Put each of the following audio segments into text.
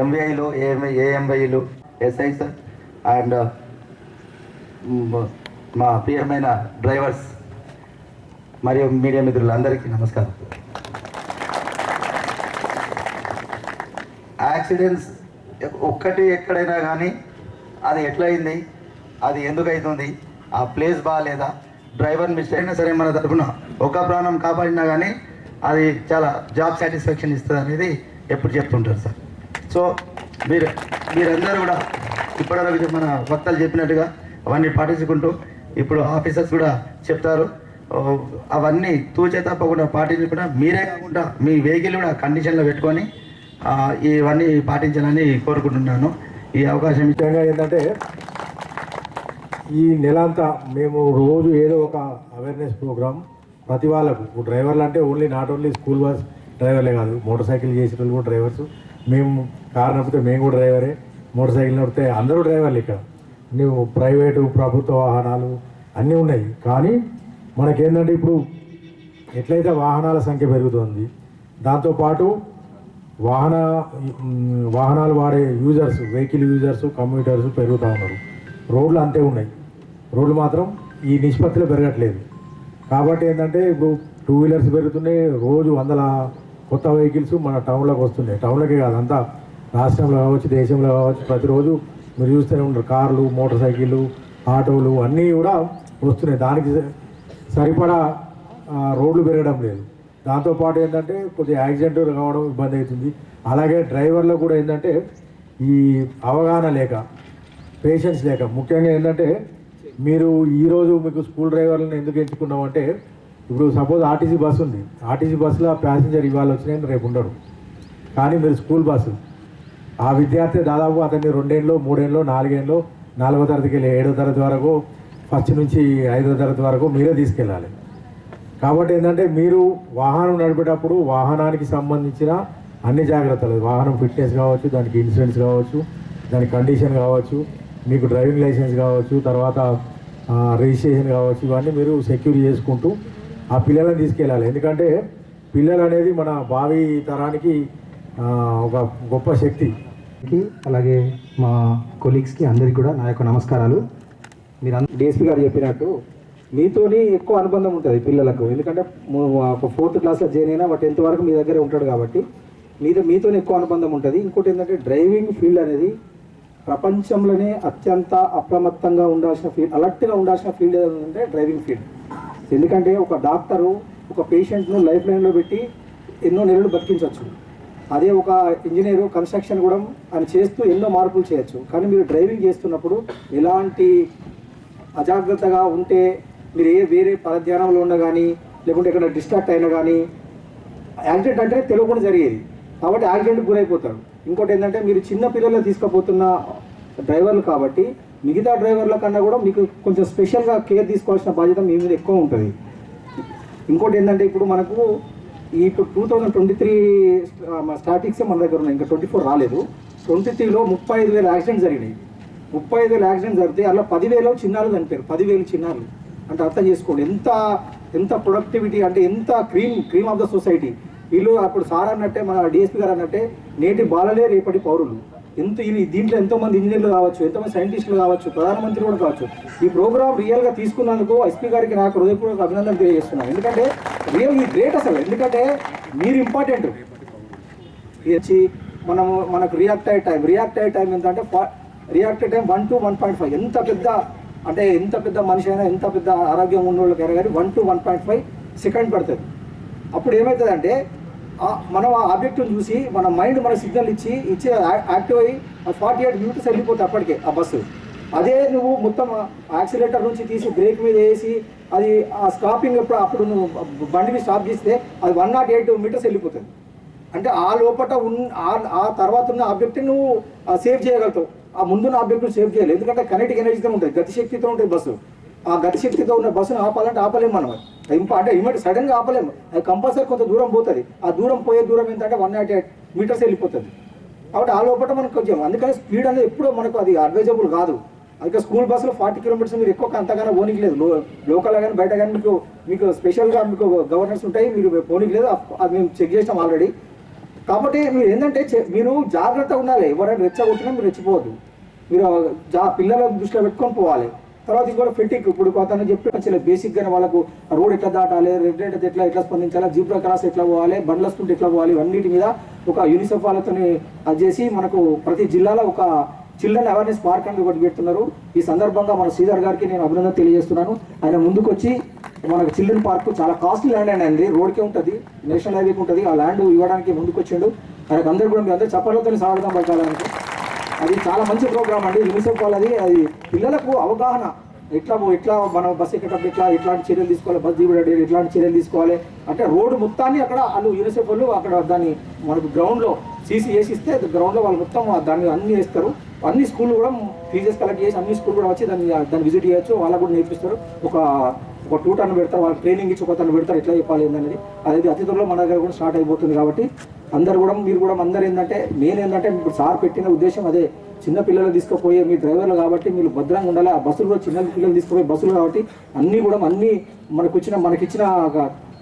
ఎంవీఐలు AMI ఏఎంఐలు SIs and మా ప్రియమైన డ్రైవర్స్ మరియు మీడియా మిత్రులందరికీ నమస్కారం. యాక్సిడెంట్స్ ఒక్కటి ఎక్కడైనా కానీ అది ఎట్లయింది అది ఎందుకు అవుతుంది ఆ ప్లేస్ బాగాలేదా డ్రైవర్ మిస్టేక్ అయినా సరే మన తరఫున ఒక ప్రాణం కాపాడినా కానీ అది చాలా జాబ్ సాటిస్ఫాక్షన్ ఇస్తుంది అనేది ఎప్పుడు చెప్తుంటారు సార్. సో మీరు మీరందరూ కూడా ఇప్పటివరకు మన వక్తలు చెప్పినట్టుగా అవన్నీ పాటించుకుంటూ ఇప్పుడు ఆఫీసర్స్ కూడా చెప్తారు. అవన్నీ తూచే తప్పకుండా పాటించకుండా మీరే కాకుండా మీ వెహికల్ కూడా కండిషన్లో పెట్టుకొని ఇవన్నీ పాటించాలని కోరుకుంటున్నాను. ఈ అవకాశం ఇచ్చి ముఖ్యంగా ఏంటంటే ఈ నెల అంతా మేము రోజు ఏదో ఒక అవేర్నెస్ ప్రోగ్రామ్ ప్రతి వాళ్ళకు. డ్రైవర్లు అంటే only not only school bus డ్రైవర్లే కాదు మోటార్ సైకిల్ చేసిన వాళ్ళు కూడా డ్రైవర్స్. మేము కారు నడిపితే మేము కూడా డ్రైవరే మోటార్ సైకిల్ నడిపితే అందరూ డ్రైవర్లు ఇక్కడ. నువ్వు ప్రైవేటు ప్రభుత్వ వాహనాలు అన్నీ ఉన్నాయి. కానీ మనకేంటంటే ఇప్పుడు ఎట్లయితే వాహనాల సంఖ్య పెరుగుతుంది దాంతోపాటు వాహన వాహనాలు వాడే యూజర్స్ వెహికల్ యూజర్స్ కంప్యూటర్స్ పెరుగుతూ ఉన్నారు. రోడ్లు అంతే ఉన్నాయి. రోడ్లు మాత్రం ఈ నిష్పత్తిలో పెరగట్లేదు. కాబట్టి ఏంటంటే ఇప్పుడు టూ వీలర్స్ పెరుగుతున్నాయి రోజు వందల కొత్త వెహికల్స్ మన టౌన్లోకి వస్తున్నాయి. టౌన్లోకే కాదు అంతా రాష్ట్రంలో కావచ్చు దేశంలో కావచ్చు ప్రతిరోజు మీరు చూస్తూనే ఉంటారు. కార్లు మోటార్ సైకిళ్ళు ఆటోలు అన్నీ కూడా వస్తున్నాయి. దానికి సరిపడా రోడ్లు పెరగడం లేదు. దాంతోపాటు ఏంటంటే కొద్దిగా యాక్సిడెంట్లు కావడం ఇబ్బంది అవుతుంది. అలాగే డ్రైవర్లో కూడా ఏంటంటే ఈ అవగాహన లేక పేషెన్స్ లేక ముఖ్యంగా ఏంటంటే మీరు ఈరోజు మీకు స్కూల్ డ్రైవర్లను ఎందుకు ఎంచుకున్నామంటే ఇప్పుడు సపోజ్ ఆర్టీసీ బస్సు ఉంది. ఆర్టీసీ బస్సులో ప్యాసింజర్ ఇవాళ వచ్చినాయని రేపు ఉండడు కానీ మీరు స్కూల్ బస్సు ఆ విద్యార్థి దాదాపు అతన్ని రెండేళ్ళు మూడేళ్ళు నాలుగేళ్ళు నాలుగో తరగతికి వెళ్ళి ఏడో తరగతి వరకు ఫస్ట్ నుంచి ఐదో తరగతి వరకు మీరే తీసుకెళ్ళాలి. కాబట్టి ఏంటంటే మీరు వాహనం నడిపేటప్పుడు వాహనానికి సంబంధించిన అన్ని జాగ్రత్తలు వాహనం ఫిట్నెస్ కావచ్చు దానికి ఇన్సూరెన్స్ కావచ్చు దాని కండిషన్ కావచ్చు మీకు డ్రైవింగ్ లైసెన్స్ కావచ్చు తర్వాత రిజిస్ట్రేషన్ కావచ్చు ఇవన్నీ మీరు సెక్యూర్ చేసుకుంటూ ఆ పిల్లలను తీసుకెళ్ళాలి. ఎందుకంటే పిల్లలు అనేది మన భావి తరానికి ఒక గొప్ప శక్తి. అలాగే మా కొలీగ్స్కి అందరికీ కూడా నా యొక్క నమస్కారాలు. మీరు డిఎస్పీ గారు చెప్పినట్టు మీతోని ఎక్కువ అనుబంధం ఉంటుంది పిల్లలకు. ఎందుకంటే ఒక ఫోర్త్ క్లాస్లో జాయిన్ అయినా వాటి టెన్త్ వరకు మీ దగ్గరే ఉంటాడు కాబట్టి మీతో మీతోనే ఎక్కువ అనుబంధం ఉంటుంది. ఇంకోటి ఏంటంటే డ్రైవింగ్ ఫీల్డ్ అనేది ప్రపంచంలోనే అత్యంత అప్రమత్తంగా ఉండాల్సిన ఫీల్డ్ అలర్ట్గా ఉండాల్సిన ఫీల్డ్ ఏంటంటే డ్రైవింగ్ ఫీల్డ్. ఎందుకంటే ఒక డాక్టరు ఒక పేషెంట్ను లైఫ్ లైన్లో పెట్టి ఎన్నో నెలలు బతికించవచ్చు అదే ఒక ఇంజనీరు కన్స్ట్రక్షన్ కూడా ఆయన చేస్తూ ఎన్నో మార్పులు చేయొచ్చు. కానీ మీరు డ్రైవింగ్ చేస్తున్నప్పుడు ఎలాంటి అజాగ్రత్తగా ఉంటే మీరు ఏ వేరే పరధ్యానంలో ఉన్న కానీ లేకుంటే ఎక్కడ డిస్ట్రాక్ట్ అయినా కానీ యాక్సిడెంట్ అంటే తెలియకుండా జరిగేది. కాబట్టి యాక్సిడెంట్కి గురైపోతారు. ఇంకోటి ఏంటంటే మీరు చిన్న పిల్లలు తీసుకుపోతున్న డ్రైవర్లు కాబట్టి మిగతా డ్రైవర్ల కన్నా కూడా మీకు కొంచెం స్పెషల్గా కేర్ తీసుకోవాల్సిన బాధ్యత మీ మీద ఎక్కువ ఉంటుంది. ఇంకోటి ఏంటంటే ఇప్పుడు మనకు ఈ ఇప్పుడు టూ థౌజండ్ ట్వంటీ త్రీ స్టాటిక్సే మన దగ్గర ఉన్నాయి. ఇంకా ట్వంటీ ఫోర్ రాలేదు. ట్వంటీ త్రీలో ముప్పై ఐదు వేల యాక్సిడెంట్స్ జరిగినాయి. ముప్పై ఐదు వేల యాక్సిడెంట్స్ జరిగితే అలా పదివేలు చిన్నారులు చనిపోయారు. పదివేలు చిన్నారులు. అంటే అర్థం చేసుకోండి. ఎంత ఎంత ప్రొడక్టివిటీ అంటే ఎంత cream cream of the society వీళ్ళు అప్పుడు సార్ అన్నట్టే మన డిఎస్పీ గారు అన్నట్టే నేటి బాలలే రేపటి పౌరులు. ఎంత ఇది దీంట్లో ఎంతోమంది ఇంజనీర్లు కావచ్చు ఎంతోమంది సైంటిస్టులు కావచ్చు ప్రధానమంత్రి కూడా కావచ్చు. ఈ ప్రోగ్రామ్ రియల్గా తీసుకున్నందుకు ఎస్పీ గారికి నాకు హృదయపూర్వక అభినందన తెలియజేస్తున్నాను. ఎందుకంటే రియల్ ఈ గ్రేట్ అసలు. ఎందుకంటే మీరు ఇంపార్టెంట్ వచ్చి మనము మనకు రియాక్ట్ అయ్యే టైం రియాక్ట్ అయ్యే టైం ఏంటంటే రియాక్ట్ అయ్యే time one two one point five ఎంత పెద్ద అంటే ఎంత పెద్ద మనిషి అయినా ఎంత పెద్ద ఆరోగ్యం ఉన్నోళ్ళకైనా కానీ one two one point five second పడుతుంది. అప్పుడు ఏమవుతుందంటే మనం ఆ ఆబ్జెక్ట్ని చూసి మన మైండ్ మన సిగ్నల్ ఇచ్చి ఇచ్చి యాక్టివ్ అయ్యి ఫార్టీ ఎయిట్ మినిట్స్ వెళ్ళిపోతుంది అప్పటికే ఆ బస్సు. అదే నువ్వు మొత్తం యాక్సిలేటర్ నుంచి తీసి బ్రేక్ మీద వేసి అది ఆ స్టాపింగ్ అప్పుడు అప్పుడు నువ్వు బండిని స్టాప్ చేస్తే అది వన్ నాట్ ఎయిట్ మీటర్స్ వెళ్ళిపోతుంది. అంటే ఆ లోపల ఉన్న ఆ- తర్వాత ఉన్న ఆబ్జెక్ట్ నువ్వు సేవ్ చేయగలుగుతావు. ఆ ముందున్న ఆబ్జెక్ట్ సేవ్ చేయాలి ఎందుకంటే కనెక్టిక్ ఎనర్జీతో ఉంటుంది గతిశక్తితో ఉంటుంది బస్సు. ఆ గతిశక్తితో ఉన్న బస్సును ఆపాలంటే ఆపలేము మనం. ఇంప అంటే ఇమీడియట్ సడన్గా ఆపలేము అది కంపల్సరీ కొంత దూరం పోతుంది. ఆ దూరం పోయే దూరం ఏంటంటే వన్ నాట్ ఎయిట్ మీటర్స్ వెళ్ళిపోతుంది. కాబట్టి ఆ లోపల మనకు కొంచెం అందుకని స్పీడ్ అనేది ఎప్పుడూ మనకు అది అడ్వైజబుల్ కాదు. అందుకే స్కూల్ బస్సులో ఫార్టీ కిలోమీటర్స్ మీరు ఎక్కువ అంతగానో పోనీకి లేదు లో లోకల్ కానీ బయట కానీ మీకు మీకు స్పెషల్గా మీకు గవర్నర్స్ ఉంటాయి. మీరు పోనీకి లేదు అది మేము చెక్ చేసాం ఆల్రెడీ. కాబట్టి మీరు ఏంటంటే చె- మీరు జాగ్రత్తగా ఉండాలి. ఎవరైనా రెచ్చగొట్టినా మీరు రెచ్చిపోవద్దు. మీరు జా పిల్లల దృష్టిలో పెట్టుకొని పోవాలి. తర్వాత ఇంకోటి ఫిట్టింగ్ ఇప్పుడు అతను చెప్పి బేసిక్ వాళ్ళకు రోడ్ ఎట్లా దాటాలి రెడ్ రెడ్ ఎట్లా ఎట్లా స్పందించాలి జీబ్రా క్రాస్ ఎట్లా పోవాలి బండ్ల స్కూల్ ఎట్లా పోవాలి ఇవన్నిటి మీద ఒక యూనిసెఫ్ వాళ్ళతో అది చేసి మనకు ప్రతి జిల్లాలో ఒక చిల్డ్రన్ అవేర్నెస్ పార్క్ అనేది ఒకటి పెడుతున్నారు. ఈ సందర్భంగా మన శ్రీధర్ గారికి నేను అభినందన తెలియజేస్తున్నాను. ఆయన ముందుకొచ్చి మనకు చిల్డ్రన్ పార్క్ చాలా కాస్ట్లీ ల్యాండ్ అండి రోడ్కే ఉంటుంది నేషనల్ హైవేకి ఉంటుంది ఆ ల్యాండ్ ఇవ్వడానికి ముందుకొచ్చిండు. ఆయనకు అందరూ కూడా మీ అందరూ చప్పట్లతో స్వాగతం పలకాలనుకో అది చాలా మంచి ప్రోగ్రామ్ అండి. యూనిసెఫ్ వాళ్ళది. అది పిల్లలకు అవగాహన. ఎట్లా ఎట్లా మనం బస్సు ఎక్కేటప్పుడు ఎట్లా ఎట్లాంటి చర్యలు తీసుకోవాలి బస్ దిగుబడి ఎట్లాంటి చర్యలు తీసుకోవాలి. అంటే రోడ్డు మొత్తాన్ని అక్కడ వాళ్ళు యూనిసెఫ్ వాళ్ళు అక్కడ దాన్ని మనకు గ్రౌండ్లో సీసీ వేసి ఇస్తే గ్రౌండ్లో వాళ్ళు మొత్తం దాన్ని అన్ని వేస్తారు. అన్ని స్కూల్ కూడా ఫీజెస్ కలెక్ట్ చేసి అన్ని స్కూల్ కూడా వచ్చి దాన్ని దాన్ని విజిట్ చేయొచ్చు. వాళ్ళకు కూడా నేర్పిస్తారు. ఒక ఒక టూ టన్ పెడతారు వాళ్ళకి ట్రైనింగ్ ఇచ్చి ఒక తను పెడతారు ఎట్లా చెప్పాలి ఏంటనేది అది అతి త్వరలో మన దగ్గర కూడా స్టార్ట్ అయిపోతుంది కాబట్టి అందరు కూడా మీరు కూడా అందరు ఏంటంటే మెయిన్ ఏంటంటే ఇప్పుడు సార్ పెట్టిన ఉద్దేశం అదే. చిన్న పిల్లలు తీసుకుపోయే మీ డ్రైవర్లు కాబట్టి మీరు భద్రంగా ఉండాలి. ఆ బస్సులు కూడా చిన్న పిల్లలు తీసుకుపోయే బస్సులు కాబట్టి అన్నీ కూడా అన్నీ మనకు ఇచ్చిన మనకిచ్చిన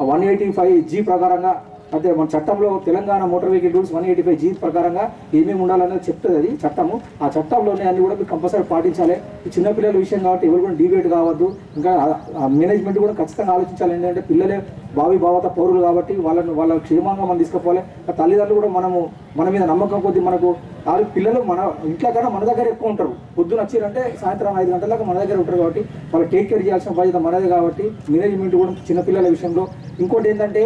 వన్ ఎయిటీ ఫైవ్ జీ ప్రకారంగా అదే మన చట్టంలో Telangana motor vehicle rules one eighty five G ప్రకారంగా ఏమేమి ఉండాలనేది చెప్తుంది అది చట్టము. ఆ చట్టంలోనే అన్ని కూడా మీరు కంపల్సరీ పాటించాలి. చిన్నపిల్లల విషయం కాబట్టి ఎవరు కూడా డిబేట్ కావద్దు. ఇంకా మేనేజ్మెంట్ కూడా ఖచ్చితంగా ఆలోచించాలి. ఏంటంటే పిల్లలే భావి భావత పౌరులు కాబట్టి వాళ్ళని వాళ్ళ క్షేమంగా మనం తీసుకుపోవాలి. తల్లిదండ్రులు కూడా మనము మన మీద నమ్మకం కొద్దీ మనకు వాళ్ళు పిల్లలు మన ఇంట్లో కన్నా మన దగ్గర ఎక్కువ ఉంటారు. పొద్దున వచ్చారంటే సాయంత్రం ఐదు గంటల దాకా మన దగ్గర ఉంటారు కాబట్టి వాళ్ళు టేక్ కేర్ చేయాల్సిన బాధ్యత మనదే కాబట్టి మేనేజ్మెంట్ కూడా చిన్నపిల్లల విషయంలో. ఇంకోటి ఏంటంటే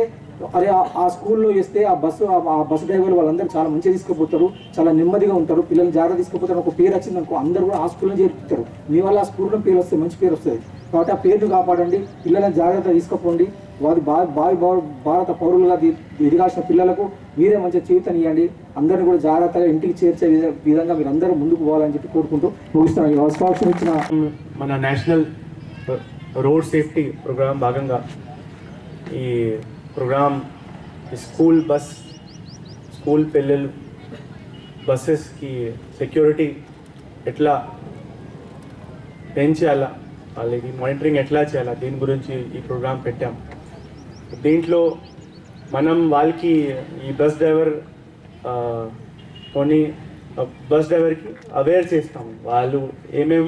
అరే ఆ- స్కూల్లో వేస్తే ఆ బస్సు ఆ- బస్సు డ్రైవర్లు వాళ్ళందరూ చాలా మంచిగా తీసుకుపోతారు చాలా నెమ్మదిగా ఉంటారు పిల్లలు జాగ్రత్త తీసుకుపోతారు ఒక పేరు వచ్చింది అనుకో అందరూ కూడా ఆ స్కూల్లో చేర్పుతారు మీ వల్ల ఆ స్కూల్లో పేరు వస్తే మంచి పేరు వస్తుంది. కాబట్టి ఆ పేరును కాపాడండి పిల్లలను జాగ్రత్త తీసుకుపోండి. వారి బా భావి భావ- భారత పౌరులుగా ఎదిగాల్సిన పిల్లలకు మీరే మంచి జీవితం ఇవ్వండి. అందరిని కూడా జాగ్రత్తగా ఇంటికి చేర్చే విధంగా మీరు అందరూ ముందుకు పోవాలని చెప్పి కోరుకుంటూ ముగిస్తున్నాను. ఈ అవకాశం ఇచ్చిన మన నేషనల్ రోడ్ సేఫ్టీ ప్రోగ్రాం భాగంగా ఈ ప్రోగ్రామ్ ఈ స్కూల్ బస్ స్కూల్ పిల్లలు బస్సెస్కి సెక్యూరిటీ ఎట్లా పెంచాలా వాళ్ళకి మానిటరింగ్ ఎట్లా చేయాలా దీని గురించి ఈ ప్రోగ్రాం పెట్టాం దీంట్లో మనం వాళ్ళకి ఈ బస్ డ్రైవర్ కొన్ని బస్ డ్రైవర్కి అవేర్ చేస్తాం వాళ్ళు ఏమేం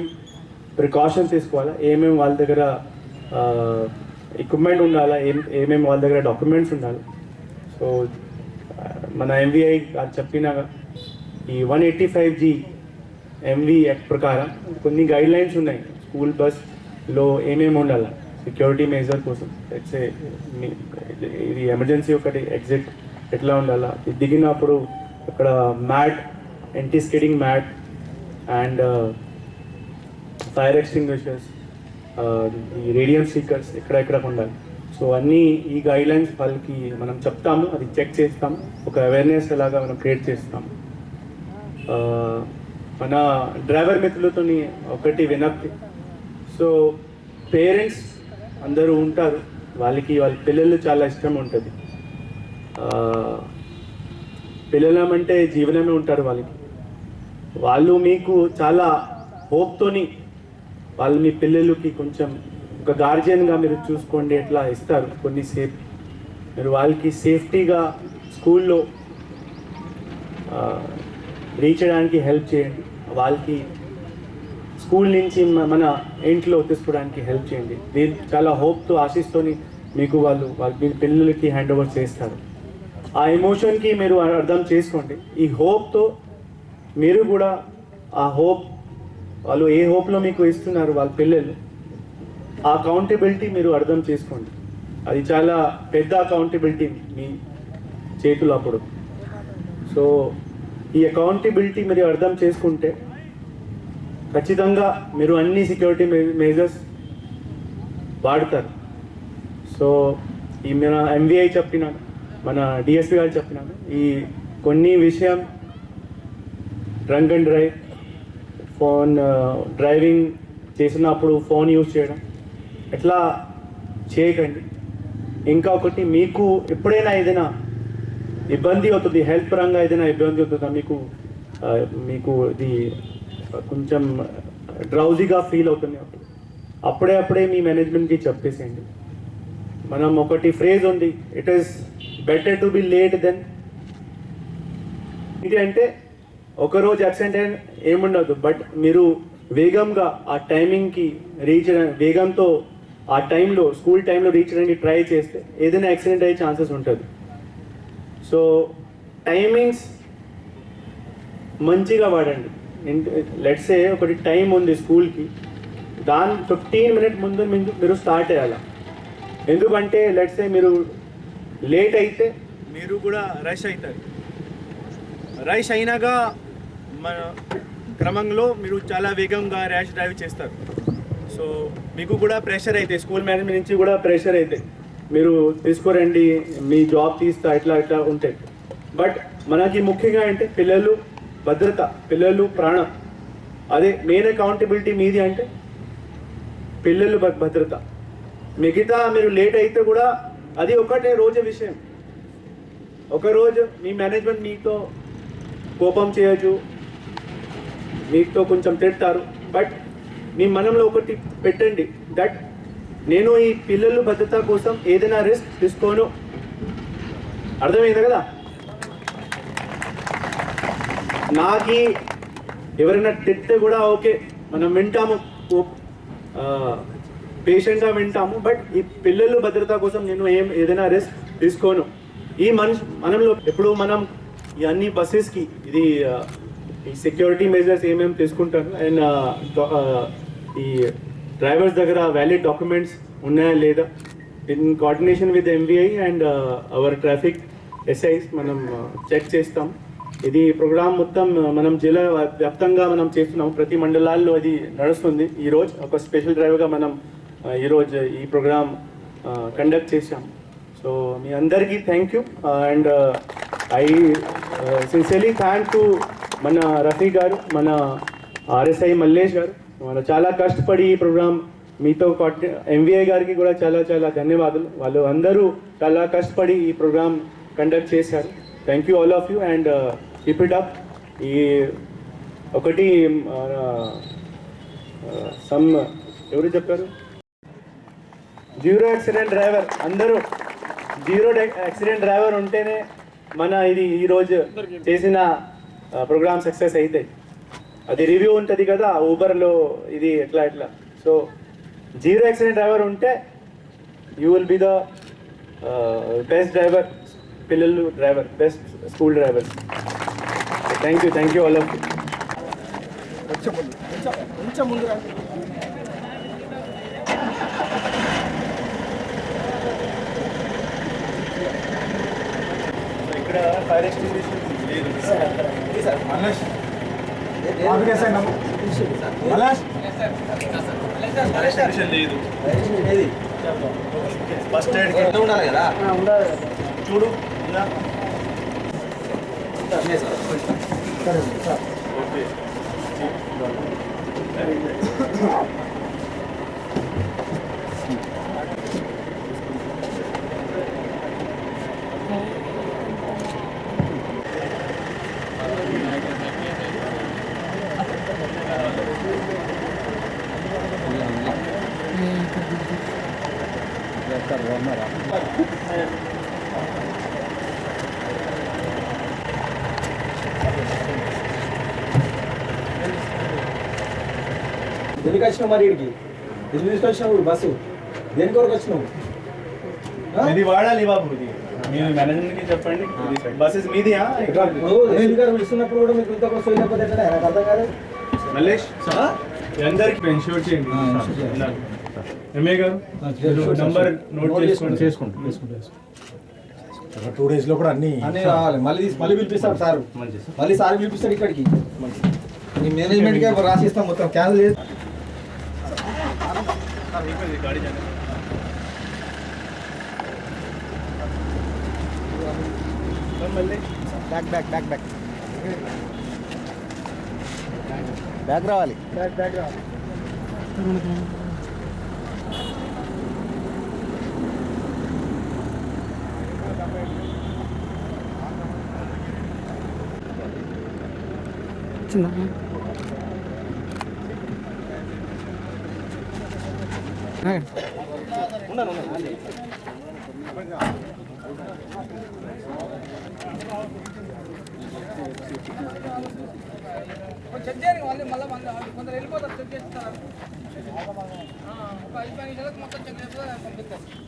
ప్రికాషన్స్ తీసుకోవాలా ఏమేం వాళ్ళ దగ్గర ఎక్విప్మెంట్ ఉండాలా? ఏం ఏమేమి వాళ్ళ దగ్గర డాక్యుమెంట్స్ ఉండాలి? సో మన ఎంవిఐ చెప్పిన ఈ one eighty five G MV act ప్రకారం కొన్ని గైడ్ లైన్స్ ఉన్నాయి స్కూల్ బస్లో ఏమేమి ఉండాలి? సెక్యూరిటీ మేజర్ కోసం. లెట్స్ ఇది ఎమర్జెన్సీ ఒకటి ఎగ్జిట్ ఎట్లా ఉండాలా? ఇది దిగినప్పుడు అక్కడ mat anti skidding mat and fire extinguishers ఈ రేడియం సీకర్స్ ఎక్కడెక్కడ ఉండాలి. సో అన్నీ ఈ గైడ్లైన్స్ వాళ్ళకి మనం చెప్తాము అది చెక్ చేస్తాము ఒక అవేర్నెస్ ఎలాగా మనం క్రియేట్ చేస్తాము. మన డ్రైవర్ మిత్రులతో ఒకటి వినక్తి. సో పేరెంట్స్ అందరూ ఉంటారు వాళ్ళకి వాళ్ళ పిల్లలు చాలా ఇష్టం ఉంటుంది. పిల్లలమంటే జీవనమే ఉంటారు వాళ్ళకి. వాళ్ళు మీకు చాలా హోప్తోని వాళ్ళు మీ పిల్లలకి కొంచెం ఒక గార్జియన్గా మీరు చూసుకోండి ఎట్లా ఇస్తారు కొన్ని సేఫ్ మీరు వాళ్ళకి సేఫ్టీగా స్కూల్లో రీచ్ చేయడానికి హెల్ప్ చేయండి. వాళ్ళకి స్కూల్ నుంచి మన ఇంట్లో తీసుకోవడానికి హెల్ప్ చేయండి. దీని చాలా హోప్తో ఆశిస్తోని మీకు వాళ్ళు వాళ్ళ మీ పిల్లలకి హ్యాండ్ ఓవర్ చేస్తారు. ఆ ఎమోషన్కి మీరు అర్థం చేసుకోండి. ఈ హోప్తో మీరు కూడా ఆ హోప్ వాళ్ళు ఏ హోప్లో మీకు ఇస్తున్నారు వాళ్ళ పిల్లలు ఆ అకౌంటబిలిటీ మీరు అర్థం చేసుకోండి. అది చాలా పెద్ద అకౌంటబిలిటీ మీ చేతులు అప్పుడు. సో ఈ అకౌంటబిలిటీ మీరు అర్థం చేసుకుంటే ఖచ్చితంగా మీరు అన్ని సెక్యూరిటీ మేజర్స్ వాడతారు. సో ఈ మన ఎంవిఐ చెప్పిన మన డిఎస్పి గారు చెప్పినాను ఈ కొన్ని విషయం drunk and drive phone driving చేసినప్పుడు ఫోన్ యూజ్ చేయడం. ఎట్లా చేయకండి. ఇంకా ఒకటి మీకు ఎప్పుడైనా ఏదైనా ఇబ్బంది అవుతుంది హెల్త్ పరంగా ఏదైనా ఇబ్బంది అవుతుందా? మీకు మీకు ఇది కొంచెం డ్రౌజీగా ఫీల్ అవుతుంది అప్పుడు. అప్పుడే అప్పుడే మీ మేనేజ్మెంట్కి చెప్పేసేయండి. మనం ఒకటి ఫ్రేజ్ ఉంది it is better to be late than ఇది అంటే ఒకరోజు అబ్సెంట్ అయిన ఏముండదు బట్ మీరు వేగంగా ఆ టైమింగ్కి రీచ్ వేగంతో ఆ టైంలో స్కూల్ టైంలో రీచ్ అయ్యడానికి ట్రై చేస్తే ఏదైనా యాక్సిడెంట్ అయ్యే ఛాన్సెస్ ఉంటుంది. సో టైమింగ్స్ మంచిగా వాడండి. లెట్సే ఒకటి టైం ఉంది స్కూల్కి దాని ఫిఫ్టీన్ మినిట్ ముందు మీరు- మీరు స్టార్ట్ అయ్యాల ఎందుకంటే లెట్సే మీరు లేట్ అయితే మీరు కూడా రష్ అవుతారు. రష్ అయినాక మన క్రమంలో మీరు చాలా వేగంగా ర్యాష్ డ్రైవ్ చేస్తారు. సో మీకు కూడా ప్రెషర్ అయితే స్కూల్ మేనేజ్మెంట్ నుంచి కూడా ప్రెషర్ అయితే మీరు తీసుకోరండి మీ జాబ్ తీస్తా ఇట్లా ఇట్లా ఉంటాయి బట్ మనకి ముఖ్యంగా అంటే పిల్లలు భద్రత పిల్లలు ప్రాణం. అదే మెయిన్ అకౌంటబిలిటీ మీది అంటే పిల్లలు భద్రత. మిగతా మీరు లేట్ అయితే కూడా అది ఒకటే రోజు విషయం. ఒక రోజు మీ మేనేజ్మెంట్ మీతో కోపం చేయొచ్చు మీతో కొంచెం తిడతారు బట్ మీ మనంలో ఒకటి పెట్టండి. దట్ నేను ఈ పిల్లలు భద్రత కోసం ఏదైనా రిస్క్ తీసుకోను. అర్థమైంది కదా? నాకి ఎవరైనా తిడితే కూడా ఓకే. మనం వింటాము. పేషెంట్గా వింటాము. బట్ ఈ పిల్లలు భద్రత కోసం నేను ఏం ఏదైనా రిస్క్ తీసుకోను. ఈ మనిషి మనంలో ఎప్పుడు మనం ఈ అన్ని బస్సెస్కి ఇది ఈ సెక్యూరిటీ మెజర్స్ ఏమేమి తీసుకుంటారు? అండ్ uh, uh, ఈ డ్రైవర్స్ దగ్గర వ్యాలిడ్ డాక్యుమెంట్స్ ఉన్నాయా లేదా? In coordination with MVI and our traffic SIs మనం uh, చెక్ చేస్తాం. ఇది ప్రోగ్రామ్ మొత్తం మనం జిల్లా వ్యాప్తంగా మనం చేస్తున్నాం. ప్రతి మండలాల్లో అది నడుస్తుంది. ఈరోజు ఒక స్పెషల్ డ్రైవ్గా మనం ఈరోజు ఈ ప్రోగ్రామ్ కండక్ట్ చేశాం. సో మీ అందరికీ thank you and I sincerely thank to మన రఫీ గారు మన ఆర్ఎస్ఐ మల్లేష్ గారు మన చాలా కష్టపడి ఈ ప్రోగ్రామ్ మీతో ఎంవీఐ గారికి కూడా చాలా చాలా ధన్యవాదాలు. వాళ్ళు అందరూ చాలా కష్టపడి ఈ ప్రోగ్రామ్ కండక్ట్ చేశారు. Thank you all of you and keep it up ఈ ఒకటి సమ్ ఎవరు చెప్పారు? Zero accident driver. అందరూ జీరో యాక్సిడెంట్ డ్రైవర్ ఉంటేనే మన ఇది ఈరోజు చేసిన ప్రోగ్రామ్ సక్సెస్ అవుతాయి అది రివ్యూ ఉంటుంది కదా ఊబర్లో ఇది ఎట్లా ఎట్లా. సో జీరో యాక్సిడెంట్ డ్రైవర్ ఉంటే you will be the best driver పిల్లలు driver best school driver thank you thank you all of ఇక్కడ ఫైర్ ఫైర్ ఎక్స్టింగ్విషన్ లేదు. ఫస్ట్ ఎయిడ్ ఉండాలి కదా? చూడు? ఓకే. ఎందుకు వచ్చినావు మరి ఇడికి ఎందుకు తీసుకొచ్చినావు బస్సు? దేనికి వరకు వచ్చినావు? ఇది వాడాలి బాబు. ఇది మీరు మేనేజ్మెంట్కి చెప్పండి బస్సెస్ మీదియా? ఇప్పుడు ఎస్పీ గారు పిలుస్తున్నప్పుడు కూడా మీకు ఇంత వస్తుంది లేకపోతే ఎట్లా? నాకు అర్థం కాదు మల్లేష్? అందరికి ఇన్షూర్ చేయండి. ఎంఏ గారు నంబర్ నోట్ చేసుకోండి. చేసుకుంటాం టూ డేస్లో కూడా అన్ని అన్నీ రావాలి. మళ్ళీ మళ్ళీ పిలిపిస్తాడు సార్. మళ్ళీ సార్ పిలిపిస్తాడు ఇక్కడికి. మీ మేనేజ్మెంట్ కే రాసిస్తాం మొత్తం. క్యాన్సిల్ చేసి back back back back back రావాలి. బ్యాక్ బ్యాక్ రావాలి. వచ్చిందా? చెక్ చేయండి వాళ్ళు మళ్ళీ మంది కొందరు వెళ్ళిపోతారు చెక్ చేస్తారు ఒక ఐదు పది నిమిషాలకు మొత్తం చెక్ చేసి పంపిస్తారు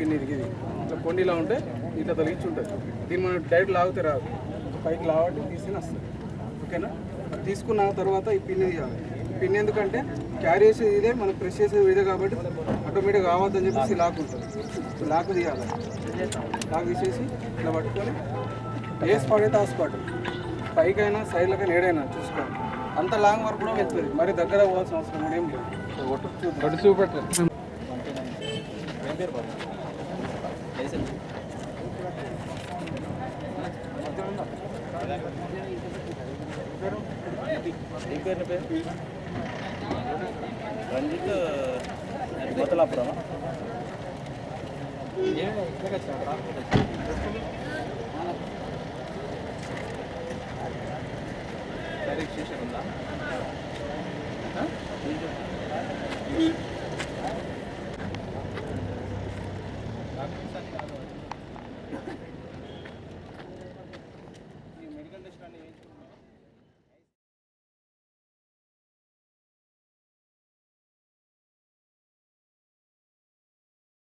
పిన్ ఇది ఇది. ఇట్లా కొండిలా ఉంటే ఇట్లా తొలగించి ఉంటుంది దీన్ని మనం డైరెక్ట్ లాగితే రాదు. పైకి లావట్టి తీసుకుని వస్తుంది. ఓకేనా? తీసుకున్న తర్వాత ఈ పిన్ తీయాలి. పిన్ ఎందుకంటే క్యారీ చేసేది ఇదే మనం ప్రెస్ చేసేది ఇదే కాబట్టి ఆటోమేటిక్గా కావద్దని చెప్పేసి లాక్ ఉంటుంది లాక్ తీయాలి. లాక్ తీసేసి ఇట్లా పట్టుకొని ఏ స్పాట్ అయితే ఆ స్పాట్. పైకైనా సైడ్లకైనా ఏడైనా చూసుకోండి అంత లాంగ్ వరకు కూడా వెళ్తుంది. మరి దగ్గర పోవాల్సిన అవసరం కూడా ఏం లేదు. చూపెట్టారు రంజిత్ మొదలాపురమా రిజిస్ట్రేషన్ ఉందా?